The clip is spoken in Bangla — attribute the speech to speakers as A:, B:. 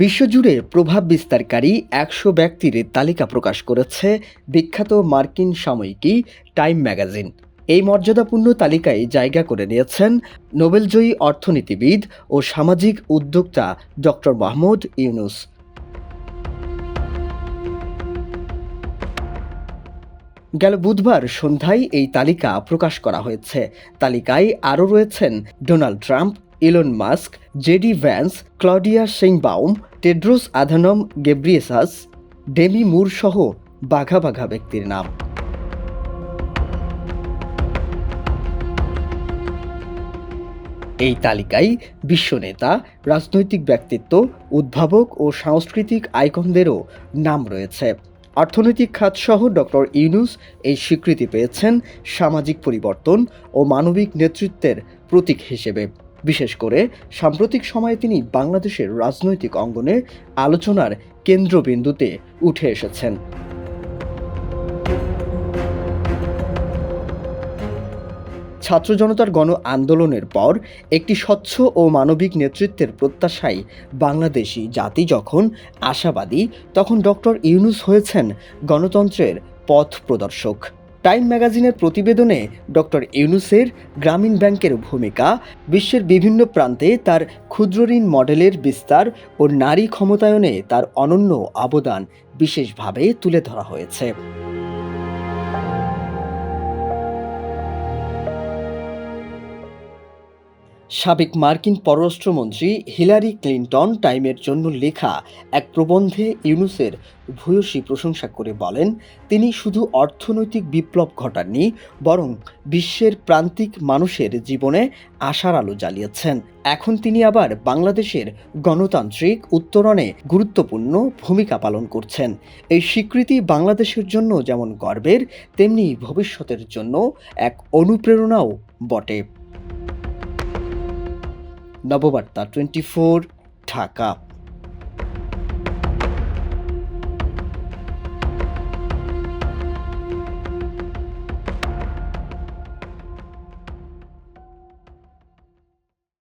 A: বিশ্বজুড়ে প্রভাব বিস্তারকারী একশো ব্যক্তির তালিকা প্রকাশ করেছে বিখ্যাত মার্কিন সাময়িকী টাইম ম্যাগাজিন। এই মর্যাদাপূর্ণ তালিকায় জায়গা করে নিয়েছেন নোবেলজয়ী অর্থনীতিবিদ ও সামাজিক উদ্যোক্তা ডক্টর মাহমুদ ইউনুস। গেল বুধবার সন্ধ্যায় এই তালিকা প্রকাশ করা হয়েছে। তালিকায় আরও রয়েছেন Donald Trump, Elon Musk JD Vance, Claudia Sheinbaum Tedros Adhanom Ghebreyesus, Demi Moore সহ বাঘা বাঘা ব্যক্তির নাম। এই তালিকায় বিশ্ব নেতা, রাজনৈতিক ব্যক্তিত্ব, উদ্ভাবক ও সাংস্কৃতিক আইকনদেরও নাম রয়েছে। অর্থনৈতিক খাতসহ ডক্টর ইউনুস এই স্বীকৃতি পেয়েছেন সামাজিক পরিবর্তন ও মানবিক নেতৃত্বের প্রতীক হিসেবে। বিশেষ করে সাম্প্রতিক সময়ে তিনি বাংলাদেশের রাজনৈতিক অঙ্গনে আলোচনার কেন্দ্রবিন্দুতে উঠে এসেছেন। ছাত্র জনতার গণ আন্দোলনের পর একটি স্বচ্ছ ও মানবিক নেতৃত্বের প্রত্যাশায় বাংলাদেশি জাতি যখন আশাবাদী, তখন ডক্টর ইউনুস হয়েছেন গণতন্ত্রের পথ প্রদর্শক। টাইম ম্যাগাজিনের প্রতিবেদনে ডক্টর ইউনুসের গ্রামীণ ব্যাংকের ভূমিকা, বিশ্বের বিভিন্ন প্রান্তে তার ক্ষুদ্রঋণ মডেলের বিস্তার ও নারী ক্ষমতায়নে তার অনন্য অবদান বিশেষভাবে তুলে ধরা হয়েছে। সাবেক মার্কিন পররাষ্ট্রমন্ত্রী হিলারি ক্লিন্টন টাইমের জন্য লেখা এক প্রবন্ধে ইউনুসের ভূয়সী প্রশংসা করে বলেন, তিনি শুধু অর্থনৈতিক বিপ্লব ঘটাননি, বরং বিশ্বের প্রান্তিক মানুষের জীবনে আশার আলো জ্বালিয়েছেন। এখন তিনি আবার বাংলাদেশের গণতান্ত্রিক উত্তরণে গুরুত্বপূর্ণ ভূমিকা পালন করছেন। এই স্বীকৃতি বাংলাদেশের জন্য যেমন গর্বের, তেমনি ভবিষ্যতের জন্য এক অনুপ্রেরণাও বটে। নববার্তা টোয়েন্টি ঢাকা।